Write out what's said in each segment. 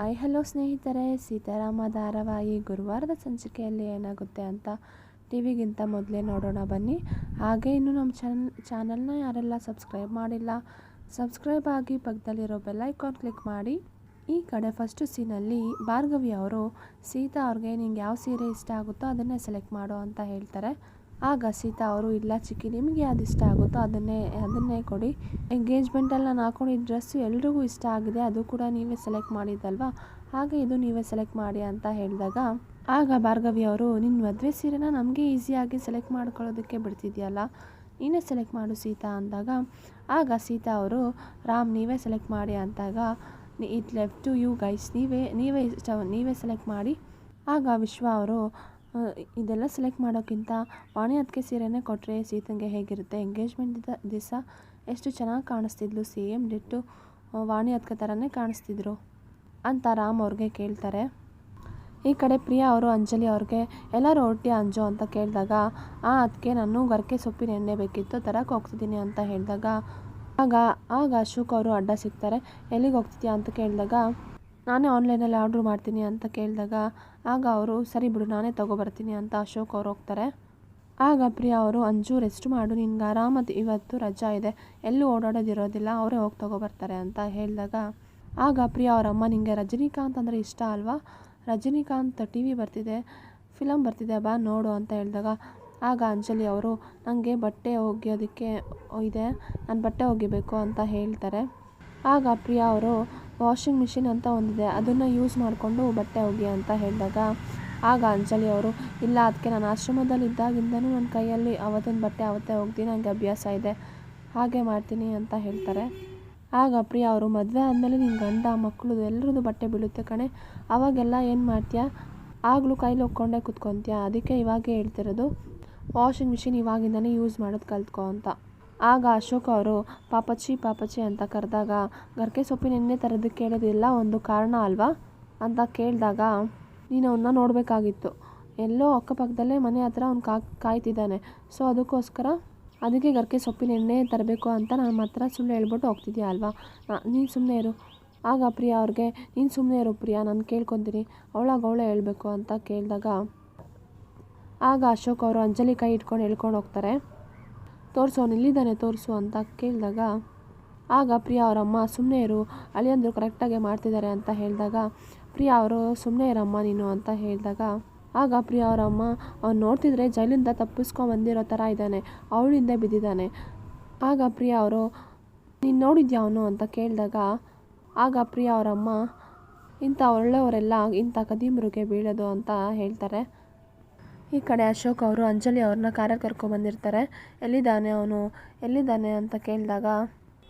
ಆಯ್ hello ಸ್ನೇಹಿತರೆ, ಸೀತಾರಾಮ ಧಾರಾವಾಹಿ ಗುರುವಾರದ ಸಂಚಿಕೆಯಲ್ಲಿ ಏನಾಗುತ್ತೆ ಅಂತ ಟಿ ವಿಗಿಂತ ಮೊದಲೇ ನೋಡೋಣ ಬನ್ನಿ. ಹಾಗೆ ಇನ್ನು ನಮ್ಮ ಚಾನ್, ಚಾನಲ್ನ ಯಾರೆಲ್ಲ ಸಬ್ಸ್ಕ್ರೈಬ್ ಮಾಡಿಲ್ಲ, ಸಬ್ಸ್ಕ್ರೈಬ್ ಆಗಿ ಪಕ್ಕದಲ್ಲಿರೋ ಬೆಲ್ ಐಕಾನ್ ಕ್ಲಿಕ್ ಮಾಡಿ. ಈ ಕಡೆ ಫಸ್ಟು ಸೀನಲ್ಲಿ ಭಾರ್ಗವಿ ಅವರು ಸೀತಾ ಅವ್ರಿಗೆ ನಿಂಗೆ ಯಾವ ಸೀರೆ ಇಷ್ಟ ಆಗುತ್ತೋ ಅದನ್ನೇ ಸೆಲೆಕ್ಟ್ ಮಾಡು ಅಂತ ಹೇಳ್ತಾರೆ. ಆಗ ಸೀತಾ ಅವರು, ಇಲ್ಲ ಚಿಕ್ಕಿ, ನಿಮಗೆ ಯಾವ್ದು ಇಷ್ಟ ಆಗುತ್ತೋ ಅದನ್ನೇ ಅದನ್ನೇ ಕೊಡಿ. ಎಂಗೇಜ್ಮೆಂಟಲ್ಲಿ ನಾನು ಹಾಕೊಂಡಿದ್ದ ಡ್ರೆಸ್ಸು ಎಲ್ರಿಗೂ ಇಷ್ಟ ಆಗಿದೆ, ಅದು ಕೂಡ ನೀವೇ ಸೆಲೆಕ್ಟ್ ಮಾಡಿದ್ದಲ್ವಾ? ಹಾಗೆ ಇದು ನೀವೇ ಸೆಲೆಕ್ಟ್ ಮಾಡಿ ಅಂತ ಹೇಳಿದಾಗ, ಆಗ ಭಾರ್ಗವಿ ಅವರು ನಿನ್ನ ಮದುವೆ ಸೀರೆನ ನಮಗೆ ಈಸಿಯಾಗಿ ಸೆಲೆಕ್ಟ್ ಮಾಡ್ಕೊಳ್ಳೋದಕ್ಕೆ ಬಿಡ್ತಿದ್ಯಲ್ಲ? ನೀನೇ ಸೆಲೆಕ್ಟ್ ಮಾಡು ಸೀತಾ ಅಂದಾಗ, ಆಗ ಸೀತಾ ಅವರು, ರಾಮ್, ನೀವೇ ಸೆಲೆಕ್ಟ್ ಮಾಡಿ ಅಂದಾಗ, it left to you guys, ನೀವೇ ನೀವೇ ಇಷ್ಟ ನೀವೇ ಸೆಲೆಕ್ಟ್ ಮಾಡಿ ಆಗ ವಿಶ್ವ ಅವರು ಇದೆಲ್ಲ ಸೆಲೆಕ್ಟ್ ಮಾಡೋಕ್ಕಿಂತ ವಾಣಿ ಅದಕ್ಕೆ ಸೀರೆನೇ ಕೊಟ್ಟರೆ ಸೀತಂಗೆ ಹೇಗಿರುತ್ತೆ? ಎಂಗೇಜ್ಮೆಂಟ್ ದಿವಸ ಎಷ್ಟು ಚೆನ್ನಾಗಿ ಕಾಣಿಸ್ತಿದ್ಲು? ಸೇಮ್ ಡಿಟ್ಟು ವಾಣಿ ಅದಕ್ಕೆ ಥರನೇ ಕಾಣಿಸ್ತಿದ್ರು. ಅಂತ ರಾಮ್ ಅವ್ರಿಗೆ ಕೇಳ್ತಾರೆ. ಈ ಕಡೆ ಪ್ರಿಯಾ ಅವರು, ಅಂಜಲಿ ಅವ್ರಿಗೆ, ಎಲ್ಲರೂ ಒಟ್ಟಿ ಅಂಜು? ಅಂತ ಕೇಳಿದಾಗ, ಆ ಅದಕ್ಕೆ ನಾನು ಗರ್ಕೆ ಸೊಪ್ಪಿನ ಎಣ್ಣೆ ಬೇಕಿತ್ತು ತರಕ್ಕೆ ಹೋಗ್ತಿದ್ದೀನಿ ಅಂತ ಹೇಳಿದಾಗ, ಆಗ ಆಗ ಅಶೋಕ್ ಅವರು ಅಡ್ಡ ಸಿಗ್ತಾರೆ. ಎಲ್ಲಿಗೆ ಹೋಗ್ತಿದ್ಯಾ? ಅಂತ ಕೇಳಿದಾಗ ನಾನೇ ಆನ್ಲೈನಲ್ಲಿ ಆರ್ಡ್ರ್ ಮಾಡ್ತೀನಿ ಅಂತ ಕೇಳಿದಾಗ, ಆಗ ಅವರು, ಸರಿ ಬಿಡು, ನಾನೇ ತೊಗೊಬರ್ತೀನಿ ಅಂತ ಅಶೋಕ್ ಅವ್ರು ಹೋಗ್ತಾರೆ. ಆಗ ಪ್ರಿಯಾ ಅವರು, ಅಂಜು ರೆಸ್ಟ್ ಮಾಡು, ನಿನ್ಗೆ ಆರಾಮತ್ ಇವತ್ತು ರಜಾ ಇದೆ. ಎಲ್ಲೂ ಓಡಾಡೋದಿರೋದಿಲ್ಲ, ಅವರೇ ಹೋಗಿ ತೊಗೊಬರ್ತಾರೆ ಅಂತ ಹೇಳಿದಾಗ, ಆಗ ಪ್ರಿಯಾ ಅವರ ಅಮ್ಮ, ನಿಂಗೆ ರಜನಿಕಾಂತ್ ಅಂದರೆ ಇಷ್ಟ ಅಲ್ವಾ? ರಜನಿಕಾಂತ್ ಟಿ ವಿ ಬರ್ತಿದೆ ಫಿಲಮ್ ಬರ್ತಿದೆ, ಬಾ, ನೋಡು ಅಂತ ಹೇಳಿದಾಗ, ಆಗ ಅಂಜಲಿ ಅವರು ನನಗೆ ಬಟ್ಟೆ ಒಗೆಯೋದಕ್ಕೆ ಇದೆ, ನಾನು ಬಟ್ಟೆ ಒಗಿಬೇಕು ಅಂತ ಹೇಳ್ತಾರೆ. ಆಗ ಪ್ರಿಯಾ ಅವರು ವಾಷಿಂಗ್ ಮಿಷಿನ್ ಅಂತ ಒಂದಿದೆ. ಅದನ್ನು ಯೂಸ್ ಮಾಡಿಕೊಂಡು ಬಟ್ಟೆ ಒಗಿ ಅಂತ ಹೇಳಿದಾಗ, ಆಗ ಅಂಜಲಿ ಅವರು, ಇಲ್ಲ ಅದಕ್ಕೆ ನಾನು ಆಶ್ರಮದಲ್ಲಿ ಇದ್ದಾಗಿಂದನೂ ನನ್ನ ಕೈಯಲ್ಲಿ ಅವತ್ತಿನ ಬಟ್ಟೆ, ಅವತ್ತೇ ಒಗ್ದು ನನಗೆ ಅಭ್ಯಾಸ ಇದೆ. ಹಾಗೆ ಮಾಡ್ತೀನಿ ಅಂತ ಹೇಳ್ತಾರೆ. ಆಗ ಪ್ರಿಯ ಅವರು, ಮದುವೆ ಆದಮೇಲೆ ನಿನ್ನ ಗಂಡ, ಮಕ್ಕಳು ಎಲ್ಲರದ್ದು ಬಟ್ಟೆ ಬೀಳುತ್ತೆ ಕಣೆ. ಅವಾಗೆಲ್ಲ ಏನು ಮಾಡ್ತೀಯಾ? ಆಗಲೂ ಕೈಲಿ ಒಕ್ಕೊಂಡೇ ಕುತ್ಕೊತೀಯ? ಅದಕ್ಕೆ ಇವಾಗೇ ಹೇಳ್ತಿರೋದು, ವಾಷಿಂಗ್ ಮಿಷಿನ್ ಇವಾಗಿಂದನೇ ಯೂಸ್ ಮಾಡೋದು ಕಲ್ತ್ಕೊ ಅಂತ. ಆಗ ಅಶೋಕ್ ಅವರು ಪಾಪಚ್ಚಿ ಪಾಪಚ್ಚಿ ಅಂತ ಕರೆದಾಗ, ಗರ್ಕೆ ಸೊಪ್ಪಿನ ಎಣ್ಣೆ ತರೋದಕ್ಕೆ ಕೇಳೋದಿಲ್ಲ, ಒಂದು ಕಾರಣ ಅಲ್ವಾ? ಅಂತ ಕೇಳಿದಾಗ, ನೀನು ಅವನ್ನ ನೋಡಬೇಕಾಗಿತ್ತು. ಎಲ್ಲೋ ಅಕ್ಕಪಕ್ಕದಲ್ಲೇ ಮನೆ ಹತ್ರ ಅವ್ನು ಕಾ, ಕಾಯ್ತಿದ್ದಾನೆ. ಸೊ, ಅದಕ್ಕೋಸ್ಕರ ಅದಕ್ಕೆ ಗರ್ಕೆ ಸೊಪ್ಪಿನ ಎಣ್ಣೆ ತರಬೇಕು ಅಂತ ನಾನು ಮಾತ್ರ ಸುಮ್ಮನೆ ಹೇಳ್ಬಿಟ್ಟು ಹೋಗ್ತಿದ್ಯಾ ಅಲ್ವಾ? ನೀನು ಸುಮ್ಮನೆ ಇರು. ಆಗ ಪ್ರಿಯಾ ಅವ್ರಿಗೆ, ನೀನು ಸುಮ್ಮನೆ ಇರು ಪ್ರಿಯಾ, ನಾನು ಕೇಳ್ಕೊತೀನಿ. ಅವಳಾಗ ಅವಳೇ ಹೇಳಬೇಕು ಅಂತ ಕೇಳಿದಾಗ, ಆಗ ಅಶೋಕ್ ಅವರು ಅಂಜಲಿ ಕೈ ಇಟ್ಕೊಂಡು ಹೇಳ್ಕೊಂಡು ಹೋಗ್ತಾರೆ. ತೋರಿಸು, ಅವ್ನು ಇಲ್ಲಿದ್ದಾನೆ ತೋರಿಸು ಅಂತ ಕೇಳಿದಾಗ, ಆಗ ಪ್ರಿಯಾ ಅವರಮ್ಮ ಸುಮ್ಮನೆ ಇರು, ಅಳಿಯಂದರು ಕರೆಕ್ಟಾಗಿ ಮಾಡ್ತಿದ್ದಾರೆ ಅಂತ ಹೇಳಿದಾಗ, ಪ್ರಿಯಾ ಅವರು ಸುಮ್ಮನೆ ಇರಮ್ಮ ನೀನು ಅಂತ ಹೇಳಿದಾಗ, ಆಗ ಪ್ರಿಯಾ ಅವರಮ್ಮ, ಅವ್ನು ನೋಡ್ತಿದ್ರೆ ಜೈಲಿಂದ ತಪ್ಪಿಸ್ಕೊಂಡು ಬಂದಿರೋ ಥರ ಇದ್ದಾನೆ, ಅವಳಿಂದ ಬಿದ್ದಿದ್ದಾನೆ. ಆಗ ಪ್ರಿಯಾ ಅವರು, ನೀನು ನೋಡಿದ್ಯಾ ಅವನು ಅಂತ ಕೇಳಿದಾಗ, ಆಗ ಪ್ರಿಯಾ ಅವರಮ್ಮ, ಇಂಥ ಒಳ್ಳೆಯವರೆಲ್ಲ ಇಂಥ ಕದೀಮರಿಗೆ ಬೀಳೋದು ಅಂತ ಹೇಳ್ತಾರೆ. ಈ ಕಡೆ ಅಶೋಕ್ ಅವರು, ಅಂಜಲಿ ಅವ್ರನ್ನ ಕಾರಲ್ಲಿ ಕರ್ಕೊಂಬಂದಿರ್ತಾರೆ ಎಲ್ಲಿದ್ದಾನೆ ಅವನು? ಎಲ್ಲಿದ್ದಾನೆ ಅಂತ ಕೇಳಿದಾಗ,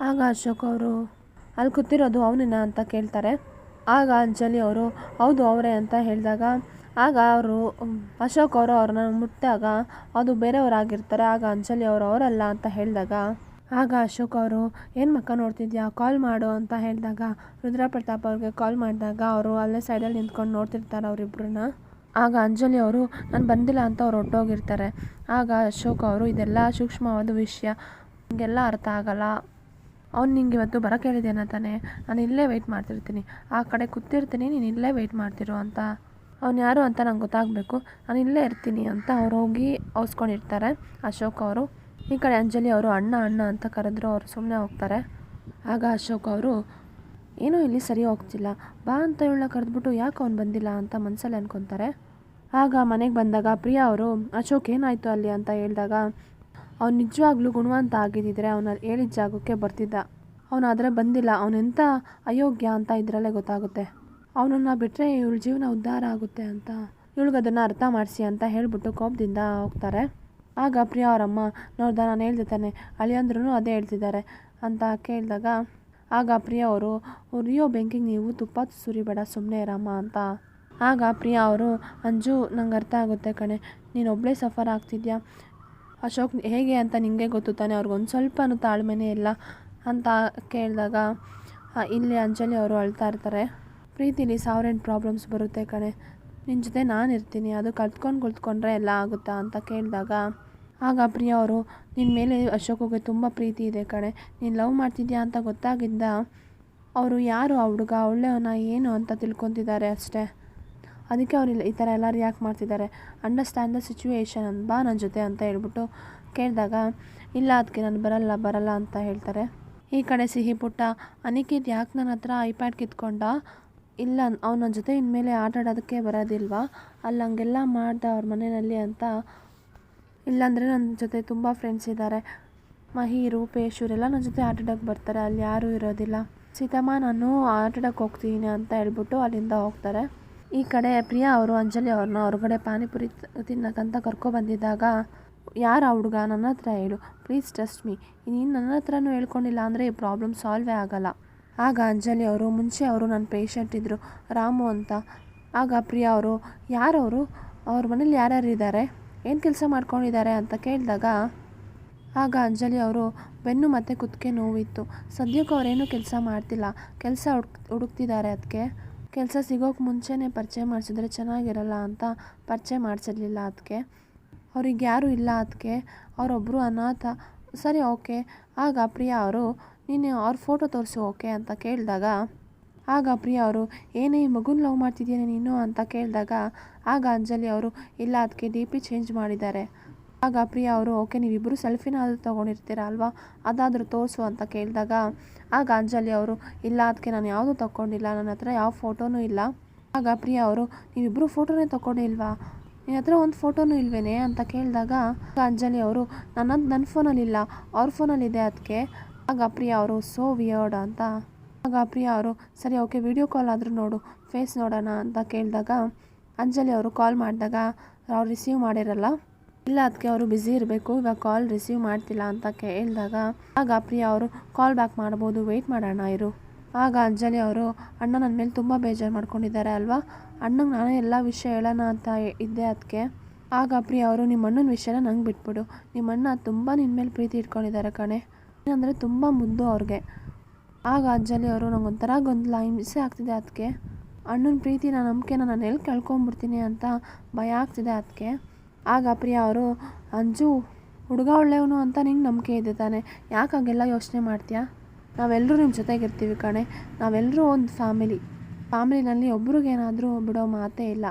ಆಗ ಅಶೋಕ್ ಅವರು, ಅಲ್ಲಿ ಕೂತಿರೋದು ಅವನಿನ ಅಂತ ಕೇಳ್ತಾರೆ. ಆಗ ಅಂಜಲಿ ಅವರು, ಹೌದು, ಅವರೇ ಅಂತ ಹೇಳಿದಾಗ, ಆಗ ಅವರು, ಅಶೋಕ್ ಅವರು ಅವ್ರನ್ನ ಮುಟ್ಟಿದಾಗ ಅದು ಬೇರೆಯವರಾಗಿರ್ತಾರೆ. ಆಗ ಅಂಜಲಿ ಅವರು, ಅವರಲ್ಲ ಅಂತ ಹೇಳಿದಾಗ, ಆಗ ಅಶೋಕ್ ಅವರು, ಏನು ಮಕ್ಕ ನೋಡ್ತಿದ್ಯಾ? ಕಾಲ್ ಮಾಡು ಅಂತ ಹೇಳಿದಾಗ ರುದ್ರ ಪ್ರತಾಪ್ ಅವ್ರಿಗೆ ಕಾಲ್ ಮಾಡಿದಾಗ, ಅವರು ಅಲ್ಲೇ ಸೈಡಲ್ಲಿ ನಿಂತ್ಕೊಂಡು ನೋಡ್ತಿರ್ತಾರೆ ಅವರಿಬ್ಬರನ್ನ ಆಗ ಅಂಜಲಿ ಅವರು, ನಾನು ಬಂದಿಲ್ಲ ಅಂತ ಅವ್ರು ಹೊಟ್ಟೋಗಿರ್ತಾರೆ ಆಗ ಅಶೋಕ್ ಅವರು, ಇದೆಲ್ಲ ಸೂಕ್ಷ್ಮವಾದ ವಿಷಯ. ನಿಮಗೆಲ್ಲ ಅರ್ಥ ಆಗಲ್ಲ. ಅವ್ನು ನಿಂಗೆ ಇವತ್ತು ಬರೋಕೆ ಹೇಳಿದ್ದೇನ ತಾನೆ? ನಾನು ಇಲ್ಲೇ ವೆಯ್ಟ್ ಮಾಡ್ತಿರ್ತೀನಿ. ಆ ಕಡೆ ಕೂತಿರ್ತೀನಿ, ನೀನು ಇಲ್ಲೇ ವೆಯ್ಟ್ ಮಾಡ್ತಿರು ಅಂತ. ಅವ್ನು ಯಾರು ಅಂತ ನಂಗೆ ಗೊತ್ತಾಗಬೇಕು. ನಾನು ಇಲ್ಲೇ ಇರ್ತೀನಿ ಅಂತ ಅವ್ರು ಹೋಗಿ ಅವಸ್ಕೊಂಡಿರ್ತಾರೆ ಅಶೋಕ್ ಅವರು. ಈ ಕಡೆ ಅಂಜಲಿ ಅವರು, ಅಣ್ಣ ಅಣ್ಣ ಅಂತ ಕರೆದ್ರು ಅವರು ಸುಮ್ಮನೆ ಹೋಗ್ತಾರೆ. ಆಗ ಅಶೋಕ್ ಅವರು, ಏನೂ ಇಲ್ಲಿ ಸರಿ ಹೋಗ್ತಿಲ್ಲ. ಬಾ ಅಂತ ಇವಳನ್ನ ಕರೆದ್ಬಿಟ್ಟು ಯಾಕೆ ಅವ್ನು ಬಂದಿಲ್ಲ? ಅಂತ ಮನಸ್ಸಲ್ಲಿ ಅನ್ಕೊತಾರೆ. ಆಗ ಮನೆಗೆ ಬಂದಾಗ, ಪ್ರಿಯಾ ಅವರು, ಅಶೋಕ್ ಏನಾಯಿತು ಅಲ್ಲಿ? ಅಂತ ಹೇಳಿದಾಗ, ಅವ್ನು ನಿಜವಾಗ್ಲೂ ಗುಣವಂತ ಆಗಿದ್ದಿದ್ರೆ ಅವನ ಹೇಳಿದ ಜಾಗಕ್ಕೆ ಬರ್ತಿದ್ದ. ಅವನು ಆದರೆ ಬಂದಿಲ್ಲ. ಅವನೆಂಥ ಅಯೋಗ್ಯ ಅಂತ ಇದರಲ್ಲೇ ಗೊತ್ತಾಗುತ್ತೆ. ಅವನನ್ನು ಬಿಟ್ಟರೆ ಇವಳ ಜೀವನ ಉದ್ಧಾರ ಆಗುತ್ತೆ ಅಂತ. ಇವಳಿಗೆ ಅದನ್ನು ಅರ್ಥ ಮಾಡಿಸಿ ಅಂತ ಹೇಳಿಬಿಟ್ಟು ಕೋಪದಿಂದ ಹೋಗ್ತಾರೆ. ಆಗ ಪ್ರಿಯಾ ಅವರಮ್ಮ, ನೋಡ್ದ, ನಾನು ಹೇಳ್ದೆ ತಾನೆ. ಅಳಿಯಂದ್ರೂ ಅದೇ ಹೇಳ್ತಿದ್ದಾರೆ ಅಂತ ಕೇಳಿದಾಗ, ಆಗ ಪ್ರಿಯಾ ಅವರು, ರಿಯೋ ಬೆಂಕಿಗೆ ನೀವು ತುಪ್ಪ ಸುರಿಬೇಡ ಸುಮ್ಮನೆ ಇರಮ್ಮ ಅಂತ ಆಗ ಪ್ರಿಯಾ ಅವರು, ಅಂಜು, ನಂಗೆ ಅರ್ಥ ಆಗುತ್ತೆ ಕಣೆ. ನೀನು ಒಬ್ಬಳೇ ಸಫರ್ ಆಗ್ತಿದ್ಯಾ? ಅಶೋಕ್ ಹೇಗೆ ಅಂತ ನಿಮಗೆ ಗೊತ್ತು ತಾನೆ? ಅವ್ರಿಗೊಂದು ಸ್ವಲ್ಪನೂ ತಾಳ್ಮೆನೇ ಇಲ್ಲ. ಅಂತ ಕೇಳಿದಾಗ ಇಲ್ಲಿ ಅಂಜಲಿ ಅವರು ಅಳ್ತಾ ಇರ್ತಾರೆ. ಪ್ರೀತಿಲಿ ಸಾವಿರೆಂಟು ಪ್ರಾಬ್ಲಮ್ಸ್ ಬರುತ್ತೆ ಕಣೆ. ನಿನ್ನ ಜೊತೆ ನಾನು ಇರ್ತೀನಿ. ಅದು ಕಲ್ತ್ಕೊಂಡು ಕುಳಿತ್ಕೊಂಡ್ರೆ ಎಲ್ಲ ಆಗುತ್ತಾ? ಅಂತ ಕೇಳಿದಾಗ, ಆಗ ಪ್ರಿಯಾ ಅವರು ನಿನ್ನ ಮೇಲೆ ಅಶೋಕಗೆ ತುಂಬ ಪ್ರೀತಿ ಇದೆ ಕಣೆ. ನೀನು ಲವ್ ಮಾಡ್ತಿದ್ಯಾ ಅಂತ ಗೊತ್ತಾಗಿದ್ದ ಅವರು ಯಾರು? ಆ ಹುಡುಗ ಒಳ್ಳೆಯವನ, ಏನು ಅಂತ ತಿಳ್ಕೊತಿದ್ದಾರೆ ಅಷ್ಟೇ. ಅದಕ್ಕೆ ಅವ್ರು ಇಲ್ಲ ಈ ಥರ ಎಲ್ಲ ರಿಯಾಕ್ಟ್ ಮಾಡ್ತಿದ್ದಾರೆ. ಅಂಡರ್ಸ್ಟ್ಯಾಂಡ್ ದ ಸಿಚುವೇಶನ್ ಅಂತ, ಬಾ ನನ್ನ ಜೊತೆ ಅಂತ ಹೇಳ್ಬಿಟ್ಟು ಕೇಳಿದಾಗ, ಇಲ್ಲ ಅದಕ್ಕೆ ನಾನು ಬರಲ್ಲ ಬರಲ್ಲ ಅಂತ ಹೇಳ್ತಾರೆ. ಈ ಕಡೆ ಸಿಹಿ ಪುಟ್ಟ, ಅನಿಕೇತ್ ಯಾಕೆ ನನ್ನ ಹತ್ರ ಐಪ್ಯಾಡ್ ಕಿತ್ಕೊಂಡ? ಇಲ್ಲ, ಅವ್ನ ಜೊತೆ ಇನ್ಮೇಲೆ ಆಟ ಆಡೋದಕ್ಕೆ ಬರೋದಿಲ್ವಾ? ಅಲ್ಲಿ ಹಂಗೆಲ್ಲ ಮಾಡ್ದ ಅವ್ರ ಮನೆಯಲ್ಲಿ ಅಂತ. ಇಲ್ಲಾಂದರೆ ನನ್ನ ಜೊತೆ ತುಂಬ ಫ್ರೆಂಡ್ಸ್ ಇದ್ದಾರೆ ಮಹಿ ರೂಪೇಶ್, ಇವರೆಲ್ಲ ನನ್ನ ಜೊತೆ ಆಟ ಬರ್ತಾರೆ, ಅಲ್ಲಿ ಯಾರೂ ಇರೋದಿಲ್ಲ. ಸೀತಮ್ಮ, ನಾನು ಆಟ ಆಡೋಕ್ಕೆ ಹೋಗ್ತೀನಿ ಅಂತ ಹೇಳ್ಬಿಟ್ಟು ಅಲ್ಲಿಂದ ಹೋಗ್ತಾರೆ. ಈ ಕಡೆ ಪ್ರಿಯಾ ಅವರು, ಅಂಜಲಿ ಅವ್ರನ್ನ ಹೊರಗಡೆ ಪಾನಿಪುರಿ ತಿನ್ನಕ್ಕಂತ ಕರ್ಕೊಬಂದಿದ್ದಾಗ ಯಾರು ಆ ಹುಡುಗ? ನನ್ನ ಹತ್ರ ಹೇಳು. ಪ್ಲೀಸ್ ಟ್ರಸ್ಟ್ ಮೀ ನೀನು ನನ್ನ ಹತ್ರನೂ ಹೇಳ್ಕೊಂಡಿಲ್ಲ ಅಂದರೆ ಈ ಪ್ರಾಬ್ಲಮ್ ಸಾಲ್ವೇ ಆಗಲ್ಲ. ಆಗ ಅಂಜಲಿ ಅವರು, ಮುಂಚೆ ಅವರು ನನ್ನ ಪೇಷಂಟ್ ಇದ್ದರು ರಾಮು ಅಂತ. ಆಗ ಪ್ರಿಯಾ ಅವರು ಯಾರವರು ಅವ್ರ? ಮನೇಲಿ ಯಾರ್ಯಾರು ಇದ್ದಾರೆ ಏನು ಕೆಲಸ ಮಾಡ್ಕೊಂಡಿದ್ದಾರೆ ಅಂತ ಕೇಳಿದಾಗ, ಆಗ ಅಂಜಲಿ ಅವರು, ಬೆನ್ನು ಮತ್ತು ಕುತ್ತಿಗೆ ನೋವಿತ್ತು. ಸದ್ಯಕ್ಕೆ ಅವರೇನು ಕೆಲಸ ಮಾಡ್ತಿಲ್ಲ. ಕೆಲಸ ಹುಡುಕ್ ಹುಡುಕ್ತಿದ್ದಾರೆ ಅದಕ್ಕೆ ಕೆಲಸ ಸಿಗೋಕ್ಕೆ ಮುಂಚೆನೇ ಪರಿಚಯ ಮಾಡಿಸಿದ್ರೆ ಚೆನ್ನಾಗಿರಲ್ಲ ಅಂತ ಪರಿಚಯ ಮಾಡಿಸಿರಲಿಲ್ಲ ಅದಕ್ಕೆ ಅವ್ರಿಗೆ ಯಾರೂ ಇಲ್ಲ ಅದಕ್ಕೆ ಅವರೊಬ್ಬರು ಅನಾಥ. ಸರಿ, ಓಕೆ. ಆಗ ಪ್ರಿಯಾ ಅವರು, ನೀನು ಅವ್ರ ಫೋಟೋ ತೋರಿಸು, ಓಕೆ? ಅಂತ ಕೇಳಿದಾಗ, ಆಗ ಪ್ರಿಯಾ ಅವರು, ಏನೇ ಮಗುನ ಲವ್ ಮಾಡ್ತಿದ್ದೀಯ ನೀನು? ಅಂತ ಕೇಳಿದಾಗ, ಆಗ ಅಂಜಲಿ ಅವರು, ಇಲ್ಲ ಅದಕ್ಕೆ ಡಿ ಪಿ ಚೇಂಜ್ ಮಾಡಿದ್ದಾರೆ. ಆಗ ಪ್ರಿಯಾ ಅವರು, ಓಕೆ ನೀವಿಬ್ಬರು ಸೆಲ್ಫಿನಾದರೂ ತೊಗೊಂಡಿರ್ತೀರ ಅಲ್ವಾ? ಅದಾದರೂ ತೋರಿಸು, ಅಂತ ಕೇಳಿದಾಗ, ಆಗ ಅಂಜಲಿ ಅವರು, ಇಲ್ಲ ಅದಕ್ಕೆ ನಾನು ಯಾವುದೂ ತೊಗೊಂಡಿಲ್ಲ ನನ್ನ ಹತ್ರ ಯಾವ ಫೋಟೋನೂ ಇಲ್ಲ. ಆಗ ಪ್ರಿಯಾ ಅವರು ನೀವಿಬ್ಬರು ಫೋಟೋನೇ ತೊಗೊಂಡಿಲ್ವಾ ನಿನ್ನ ಹತ್ರ ಒಂದು ಫೋಟೋನೂ ಇಲ್ವೇನೆ? ಅಂತ ಕೇಳಿದಾಗ ಅಂಜಲಿ ಅವರು ನನ್ನ ನನ್ನ ಫೋನಲ್ಲಿಲ್ಲ ಅವ್ರ ಫೋನಲ್ಲಿದೆ ಅದಕ್ಕೆ ಆಗ ಪ್ರಿಯಾ ಅವರು, ಸೋ ವಿಯರ್ಡ್ ಅಂತ. ಆಗ ಪ್ರಿಯಾ ಅವರು, ಸರಿ, ಓಕೆ, ವಿಡಿಯೋ ಕಾಲ್ ಆದರೂ ನೋಡು, ಫೇಸ್ ನೋಡೋಣ, ಅಂತ ಕೇಳಿದಾಗ, ಅಂಜಲಿ ಅವರು ಕಾಲ್ ಮಾಡಿದಾಗ, ಅವ್ರು ರಿಸೀವ್ ಮಾಡಿರಲ್ಲ? ಇಲ್ಲ ಅದಕ್ಕೆ ಅವರು ಬ್ಯುಸಿ ಇರಬೇಕು, ಇವಾಗ ಕಾಲ್ ರಿಸೀವ್ ಮಾಡ್ತಿಲ್ಲ ಅಂತ ಕೇಳಿದಾಗ, ಆಗ ಪ್ರಿಯಾ ಅವರು ಕಾಲ್ ಬ್ಯಾಕ್ ಮಾಡ್ಬೋದು ವೆಯ್ಟ್ ಮಾಡೋಣ ಇರು. ಆಗ ಅಂಜಲಿ ಅವರು, ಅಣ್ಣ ನನ್ನ ಮೇಲೆ ತುಂಬ ಬೇಜಾರು ಮಾಡ್ಕೊಂಡಿದ್ದಾರೆ ಅಲ್ವಾ? ಅಣ್ಣಂಗೆ ನಾನೇ ಎಲ್ಲ ವಿಷಯ ಹೇಳೋಣ ಅಂತ ಇದ್ದೆ ಅದಕ್ಕೆ ಆಗ ಪ್ರಿಯಾ ಅವರು ನಿಮ್ಮ ಅಣ್ಣನ ವಿಷಯನ ನಂಗೆ ಬಿಟ್ಬಿಡು. ನಿಮ್ಮ ಅಣ್ಣ ತುಂಬ ನಿನ್ನ ಮೇಲೆ ಪ್ರೀತಿ ಇಟ್ಕೊಂಡಿದ್ದಾರೆ ಕಣೆ. ಏನಂದರೆ ತುಂಬ ಮುದ್ದು ಅವ್ರಿಗೆ. ಆಗ ಅಂಜಲಿ ಅವರು ನಂಗೊಂಥರ ಗೊಂದಲ, ಹಿಂಸೆ ಆಗ್ತಿದೆ ಅದಕ್ಕೆ ಅಣ್ಣನ ಪ್ರೀತಿನ ನಂಬಿಕೆನ ನಾನು ಎಲ್ಲಿ ಕಳ್ಕೊಂಬಿಡ್ತೀನಿ ಅಂತ ಭಯ ಆಗ್ತಿದೆ ಅದಕ್ಕೆ ಆಗ ಪ್ರಿಯಾ ಅವರು, ಅಂಜು, ಹುಡುಗ ಒಳ್ಳೆಯವನು ಅಂತ ನಿಂಗೆ ನಂಬಿಕೆ ಇದೆ ತಾನೆ. ಯಾಕೆ ಹಾಗೆಲ್ಲ ಯೋಚನೆ ಮಾಡ್ತೀಯಾ? ನಾವೆಲ್ಲರೂ ನಿಮ್ಮ ಜೊತೆಗಿರ್ತೀವಿ ಕಣೆ. ನಾವೆಲ್ಲರೂ ಒಂದು ಫ್ಯಾಮಿಲಿ. ಫ್ಯಾಮಿಲಿನಲ್ಲಿ ಒಬ್ರಿಗೇನಾದರೂ ಬಿಡೋ ಮಾತೇ ಇಲ್ಲ.